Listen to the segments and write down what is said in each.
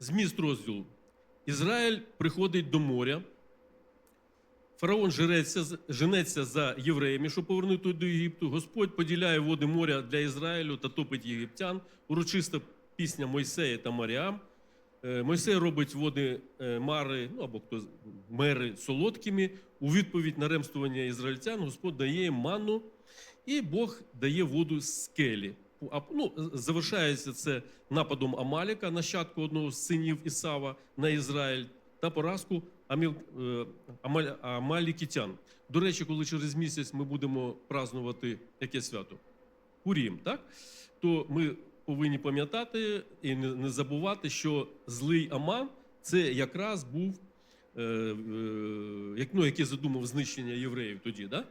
зміст розділу. Ізраїль приходить до моря. Фараон женеться, женеться за євреями, щоб повернути до Єгипту. Господь поділяє води моря для Ізраїлю та топить єгиптян. Урочиста пісня Мойсея та Маріам. Е, Мойсей робить води е, мари, ну або хто мери солодкими. У відповідь на ремствування ізраїльтян Господь дає їм манну, і Бог дає воду скелі. Ну, завершається це нападом Амаліка, нащадку одного з синів Ісава на Ізраїль, та поразку е, Амалікітян. До речі, коли через місяць ми будемо празнувати яке свято? Пурім, так? То ми повинні пам'ятати і не, забувати, що злий Аман це якраз був, е, е, ну, який задумав знищення євреїв тоді, да?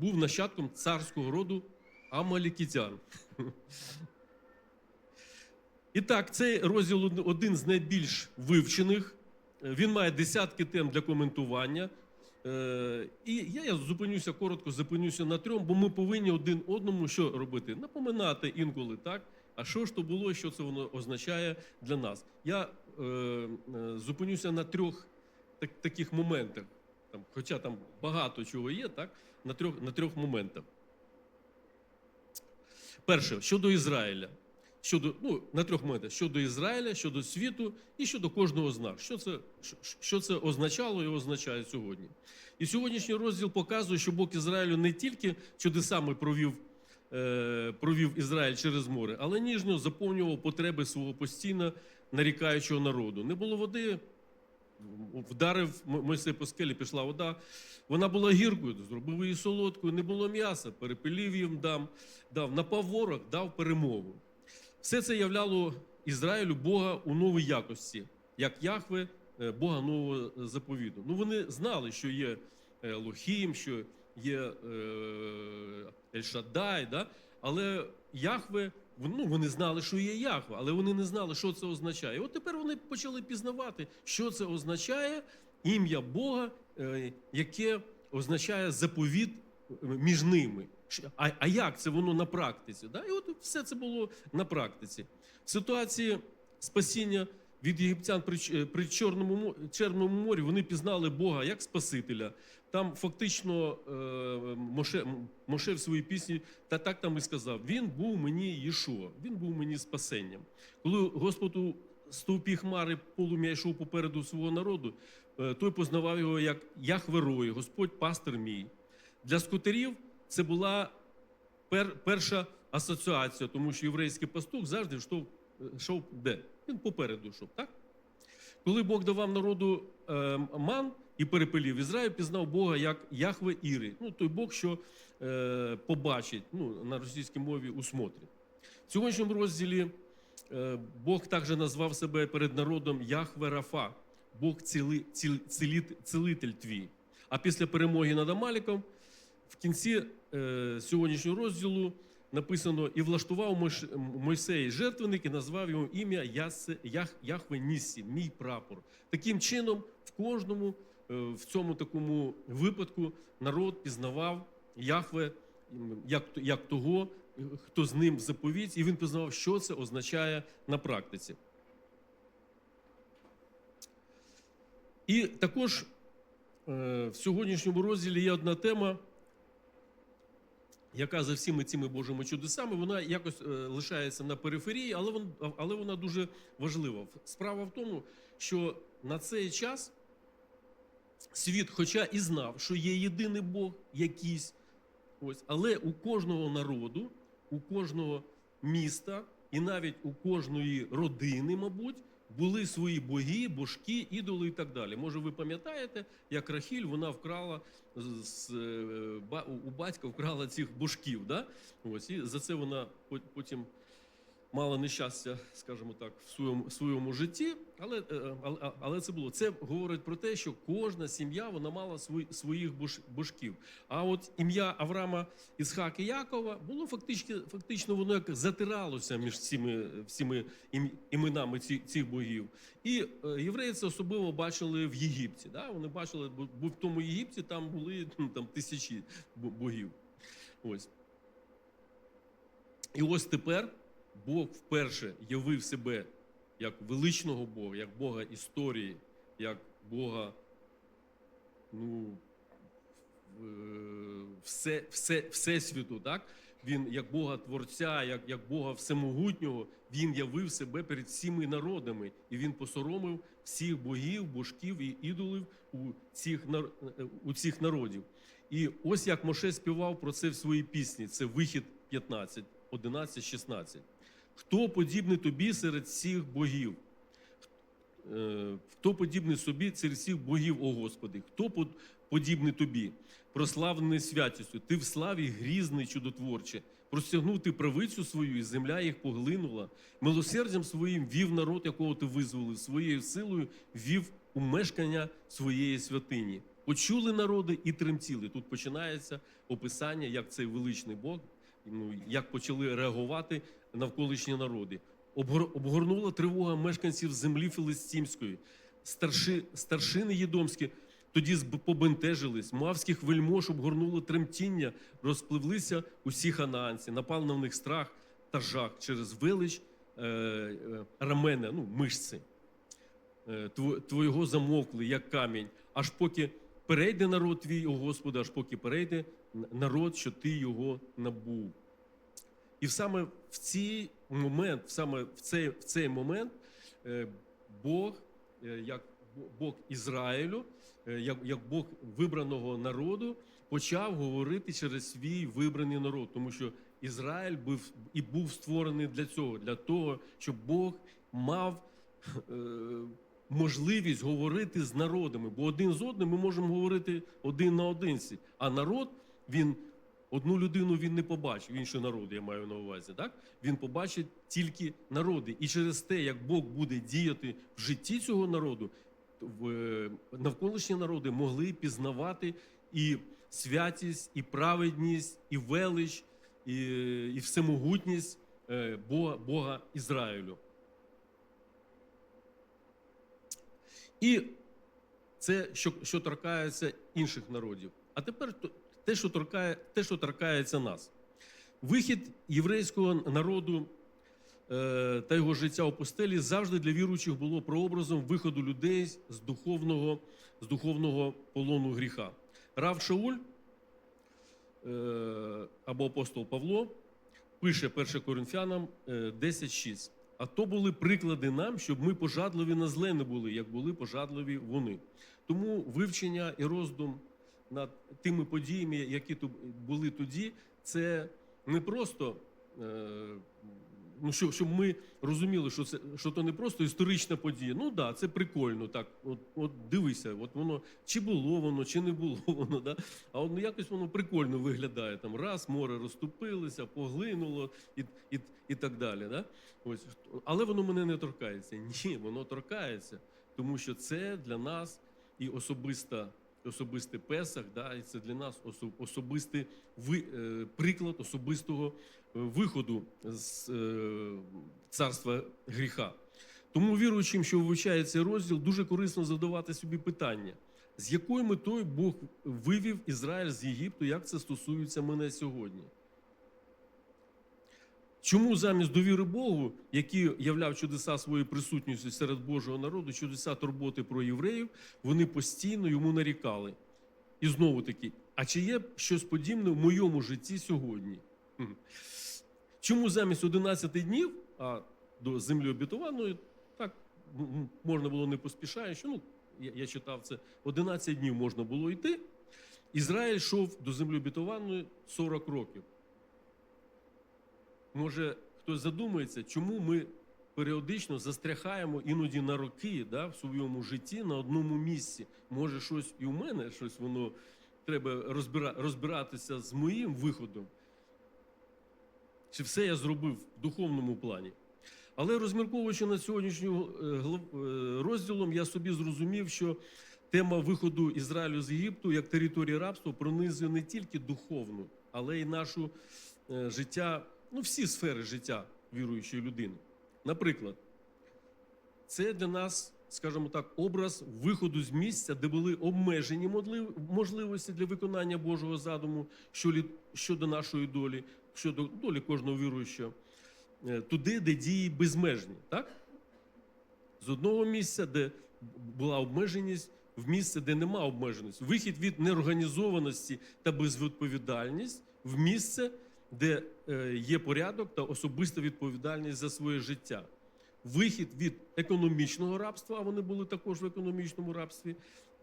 був нащадком царського роду Амалікітян. І так, цей розділ один з найбільш вивчених. Е, Він має десятки тем для коментування. Е, І я, я зупинюся коротко, зупинюся на трьом, бо ми повинні один одному що робити? Напоминати інколи, так? А що ж то було, що це воно означає для нас? Я е, зупинюся на трьох так, таких моментах, хоча там багато чого є, так? На трьох, на трьох моментах. Перше, щодо Ізраїля. Щодо, ну, на трьох моментах: щодо Ізраїля, щодо світу і щодо кожного з нас. Що це, що, це означало і означає сьогодні? І сьогоднішній розділ показує, що Бог Ізраїлю не тільки чудесами провів, е, провів Ізраїль через море, але ніжно заповнював потреби свого постійно нарікаючого народу. Не було води, вдарив Мо- Мойсей по скелі, пішла вода. Вона була гіркою, зробив її солодкою, не було м'яса, перепилів їм дам, дав, напав ворог, дав перемогу. Все це являло Ізраїлю Бога у новій якості, як Яхве, е, Бога нового заповіду. Ну вони знали, що є е, Лохім, що є е, Ельшадай, да? але Яхве, ну, вони знали, що є Яхве, але вони не знали, що це означає. От тепер вони почали пізнавати, що це означає ім'я Бога, е, яке означає заповіт е, між ними. А, а як це воно на практиці? Да? І от все це було на практиці. В ситуації спасіння від єгиптян при, е, при Чорному, Чорному морі вони пізнали Бога як Спасителя. Там фактично е, Моше, Моше в своїй пісні та так там і сказав: Він був мені Єшуа, він був мені спасенням. Коли Господь у стовпі хмари полум'я йшов попереду свого народу, е, той познавав його як Яхверой, Господь пастир мій. Для скотерів це була пер, перша асоціація, тому що єврейський пастух завжди йшов, йшов де? Він попереду йшов, так? Коли Бог давав народу е, ман і перепилів, Ізраїль пізнав Бога як Яхве Іри. Ну, той Бог, що е, побачить ну, на російській мові у смотрі. В сьогоднішньому розділі е, Бог також назвав себе перед народом Яхве Рафа, Бог ціли, ціл, ціліт- цілитель твій. А після перемоги над Амаліком в кінці е, сьогоднішнього розділу написано: і влаштував Мойсей жертвенник і назвав його ім'я Яхве Нісі, мій прапор. Таким чином, в кожному в цьому такому випадку народ пізнавав Яхве як, як того, е, хто з ним в заповіті, і він пізнавав, що це означає на практиці. І також е, в сьогоднішньому розділі є одна тема, яка за всіми цими Божими чудесами, вона якось е, лишається на периферії, але вона дуже важлива. Справа в тому, що на цей час світ, хоча і знав, що є єдиний Бог якийсь, ось, але у кожного народу, у кожного міста і навіть у кожної родини, мабуть, були свої боги, божки, ідоли і так далі. Може, ви пам'ятаєте, як Рахіль вона вкрала з, е, у батька вкрала цих божків, да? Ось, і за це вона потім мала нещастя, скажімо так, в своєму, своєму житті, але, е, але, але це було. Це говорить про те, що кожна сім'я вона мала свої, своїх бож, божків. А от ім'я Авраама, Ісхака і Якова було фактично, фактично воно як затиралося між цими всіми іменами ці, цих богів. І е, євреї це особливо бачили в Єгипті. Да? Вони бачили, бо бо в тому Єгипті там були ну, там, тисячі богів. Ось. І ось тепер Бог вперше явив себе як величного Бога, як Бога історії, як Бога, ну, е, все, все, Всесвіту, так? Він як Бога Творця, як, як Бога Всемогутнього, він явив себе перед всіми народами, і він посоромив всіх богів, божків і ідолів у цих, у цих народів. І ось як Моше співав про це в своїй пісні. Це вихід 15, 11, 16. Хто подібний тобі серед всіх богів? Е, Хто подібний собі серед всіх богів, о Господи? Хто под- подібний тобі? Прославлений святістю, ти в славі грізний чудотворче. Простягнув ти правицю свою, і земля їх поглинула. Милосердям своїм вів народ, якого ти визволив, своєю силою вів у мешкання своєї святині. Почули народи і тремтіли. Тут починається описання, як цей величний Бог, ну, як почали реагувати навколишні народи. Обгорнула тривога мешканців землі філистимської, старши, старшини єдомські тоді побентежились, мавських вельмож обгорнуло тремтіння, розпливлися усі ханаанці, напав на них страх та жах через велич е, е, рамене, ну, мишці. Е, тво- Твого замовкли, як камінь, аж поки перейде народ твій, о Господи, аж поки перейде народ, що ти його набув. І саме в цей момент, саме в цей, в цей момент е, Бог, е, як Бог Ізраїлю, е, як, як Бог вибраного народу, почав говорити через свій вибраний народ, тому що Ізраїль був і був створений для цього, для того, щоб Бог мав можливість говорити з народами. Бо один з одним ми можемо говорити один на одинці, а народ він. Одну людину він не побачив, інші народи, я маю на увазі. Так? Він побачить тільки народи. І через те, як Бог буде діяти в житті цього народу, е, навколишні народи могли пізнавати і святість, і праведність, і велич, і, і всемогутність е, Бога Ізраїлю. І це що, що торкається інших народів. А тепер те, що торкає, те, що торкається нас. Вихід єврейського народу е, та його життя у пустелі завжди для віруючих було прообразом виходу людей з духовного, з духовного полону гріха. Рав Шауль е, або апостол Павло пише 1 Коринфянам е, 10.6. А то були приклади нам, щоб ми пожадливі на зле не були, як були пожадливі вони. Тому вивчення і роздум над тими подіями, які були тоді, це не просто. е, Ну, щоб, щоб ми розуміли, що це що то не просто історична подія. Ну да, це прикольно. Так, от, от дивися, от воно чи було воно, чи не було воно. Да? А от ну, якось воно прикольно виглядає. Там раз море розступилося, поглинуло і, і, і так далі. Да? Ось. Але воно мене не торкається. Ні, воно торкається, тому що це для нас і особиста. Особистий Песах, да, і це для нас осо- особистий ви, е, приклад особистого е, виходу з е, царства гріха. Тому віруючим, що вивчає цей розділ, дуже корисно задавати собі питання, з якою метою Бог вивів Ізраїль з Єгипту, як це стосується мене сьогодні. Чому замість довіри Богу, який являв чудеса своєю присутністю серед Божого народу, чудеса турботи про євреїв, вони постійно йому нарікали. І знову таки, а чи є щось подібне в моєму житті сьогодні? Чому замість 11 днів, а до землі обітованої, так м, можна було не поспішаючи, ну, я, я читав це, 11 днів можна було йти, Ізраїль йшов до землі обітованої 40 років. Може, хтось задумається, чому ми періодично застрягаємо іноді на роки да, в своєму житті на одному місці. Може, щось і у мене щось воно треба розбира, розбиратися з моїм виходом. Чи все я зробив в духовному плані? Але розмірковуючи над сьогоднішнім е, е, розділом, я собі зрозумів, що тема виходу Ізраїлю з Єгипту як території рабства пронизує не тільки духовну, але й нашу е, життя, ну всі сфери життя віруючої людини. Наприклад, це для нас, скажімо так, образ виходу з місця, де були обмежені можливості для виконання Божого задуму щодо нашої долі, щодо долі кожного віруючого, е, туди, де дії безмежні. Так? з одного місця, де була обмеженість, в місце, де нема обмеженості. Вихід від неорганізованості та безвідповідальність в місце, де е, є порядок та особиста відповідальність за своє життя. Вихід від економічного рабства, а вони були також в економічному рабстві,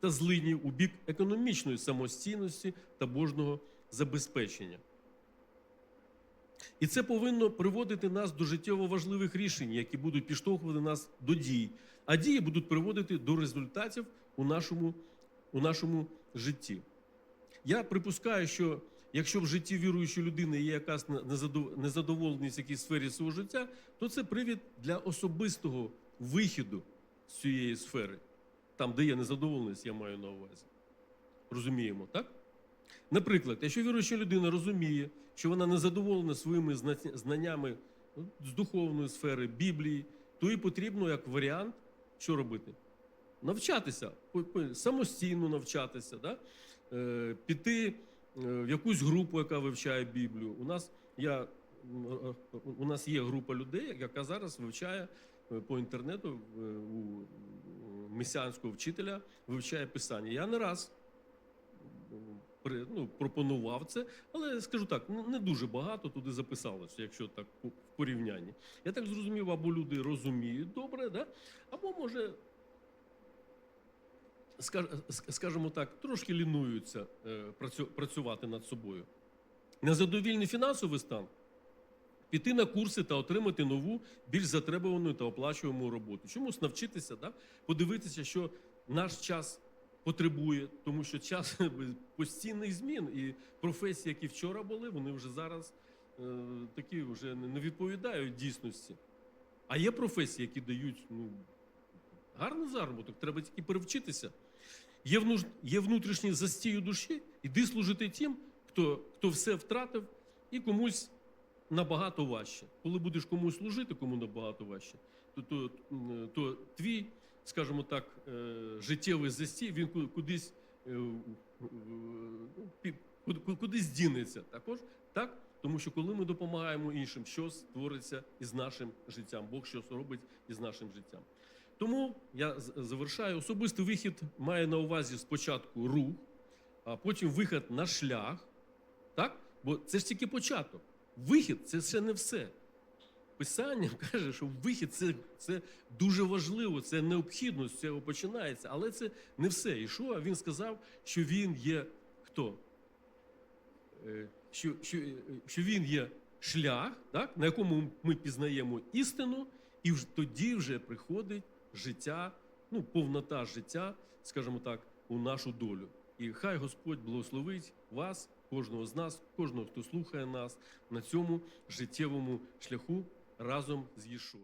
та злиднів у бік економічної самостійності та божного забезпечення. І це повинно приводити нас до життєво важливих рішень, які будуть підштовхувати нас до дій, а дії будуть приводити до результатів у нашому, у нашому житті. Я припускаю, що якщо в житті віруючої людини є якась незадоволеність в якійсь сфері свого життя, то це привід для особистого вихіду з цієї сфери. Там, де є незадоволеність, я маю на увазі. Розуміємо, так? Наприклад, якщо віруюча людина розуміє, що вона не задоволена своїми знаннями ну, з духовної сфери, Біблії, то їй потрібно як варіант, що робити? Навчатися, самостійно навчатися, да? е, піти в якусь групу, яка вивчає Біблію. У нас, я, е, у нас є група людей, яка зараз вивчає е, по інтернету е, у месіанського вчителя, вивчає писання. Я не раз ну, пропонував це, але скажу так, не дуже багато туди записалося, якщо так в порівнянні. Я так зрозумів, або люди розуміють добре, да? або може. Скаж- Скажімо так, трошки лінуються е, працювати над собою. Незадовільний фінансовий стан піти на курси та отримати нову, більш затребувану та оплачувану роботу. Чомусь навчитися, да? подивитися, що наш час потребує, тому що час постійних змін і професії, які вчора були, вони вже зараз е, такі вже не відповідають дійсності. А є професії, які дають ну, гарний заробіток, треба тільки перевчитися. Є, внутрішній застій душі, іди служити тим, хто, хто все втратив, і комусь набагато важче. Коли будеш комусь служити, кому набагато важче, то, то, то твій, скажімо так, е, життєвий застій, він ку- кудись, е, ку- кудись дінеться. Також так? Тому що коли ми допомагаємо іншим, щось твориться із нашим життям, Бог щось робить із нашим життям. Тому я завершаю. Особистий вихід має на увазі спочатку рух, а потім вихід на шлях. Так? Бо це ж тільки початок. Вихід це ще не все. Писання каже, що вихід це, це дуже важливо, це необхідно, з цього починається. Але це не все. І що він сказав, що він є хто? Е, Що, що, е, що він є шлях, так, на якому ми пізнаємо істину, і тоді вже приходить життя, ну, повнота життя, скажімо так, у нашу долю. І хай Господь благословить вас, кожного з нас, кожного, хто слухає нас на цьому життєвому шляху разом з Єшуа.